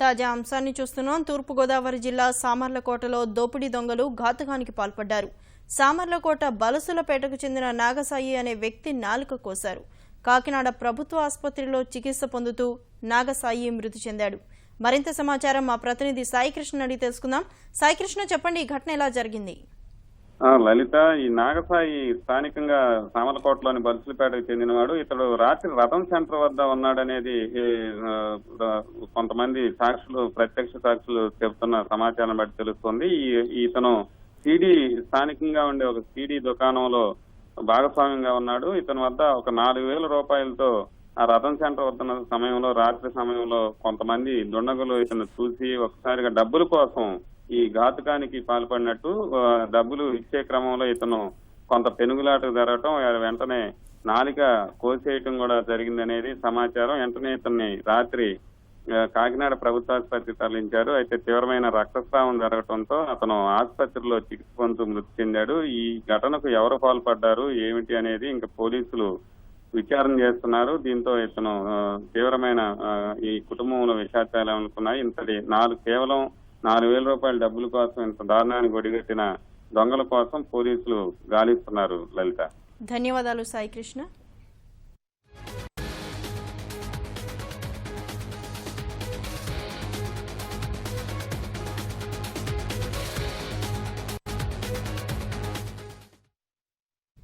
తాజా అంశాన్ని చూస్తున్నాం. తూర్పుగోదావరి జిల్లా సామర్లకోటలో దోపిడీ దొంగలు ఘాతుకానికి పాల్పడ్డారు. సామర్లకోట బలసులపేటకు చెందిన నాగసాయి అనే వ్యక్తి నాలుక కోశారు. కాకినాడ ప్రభుత్వ ఆసుపత్రిలో చికిత్స పొందుతూ నాగసాయి మృతి చెందాడు. మరింత సమాచారం మా ప్రతినిధి సాయికృష్ణ అడిగి తెలుసుకుందాం. సాయికృష్ణ చెప్పండి ఈ ఘటన ఎలా జరిగింది? లలిత ఈ నాగసాయి స్థానికంగా సామలకోటలోని బల్సులపేటకు చెందినవాడు. ఇతడు రాత్రి రథం సెంటర్ వద్ద ఉన్నాడనేది కొంతమంది సాక్షులు ప్రత్యక్ష సాక్షులు చెబుతున్న సమాచారం బట్టి తెలుస్తుంది. ఈ- ఇతను సిడీ స్థానికంగా ఉండే ఒక సిడీ దుకాణంలో భాగస్వామ్యంగా ఉన్నాడు. ఇతని వద్ద ఒక నాలుగు వేల రూపాయలతో ఆ రథం సెంటర్ వద్ద సమయంలో రాత్రి సమయంలో కొంతమంది దుండగులు ఇతను చూసి ఒకసారిగా డబ్బుల కోసం ఈ ఘాతుకానికి పాల్పడినట్టు డబ్బులు ఇచ్చే క్రమంలో ఇతను కొంత పెనుగులాట జరగటం వెంటనే నాలిక కోసేయటం కూడా జరిగిందనేది సమాచారం. వెంటనే ఇతన్ని రాత్రి కాకినాడ ప్రభుత్వ ఆసుపత్రి తరలించారు. అయితే తీవ్రమైన రక్తస్రావం జరగటంతో అతను ఆసుపత్రిలో చికిత్స పొందుతూ మృతి చెందాడు. ఈ ఘటనకు ఎవరు పాల్పడ్డారు ఏమిటి అనేది ఇంకా పోలీసులు విచారణ చేస్తున్నారు. దీంతో ఇతను తీవ్రమైన ఈ కుటుంబంలో విషాదాలు అనుకున్నాయి ఇంతటి నాలుగు కేవలం నాలుగు వేల రూపాయల డబ్బుల కోసం ఇంత దారుణానికి ఒడిగట్టిన దొంగల కోసం పోలీసులు గాలిస్తున్నారు లలిత. ధన్యవాదాలు సాయికృష్ణ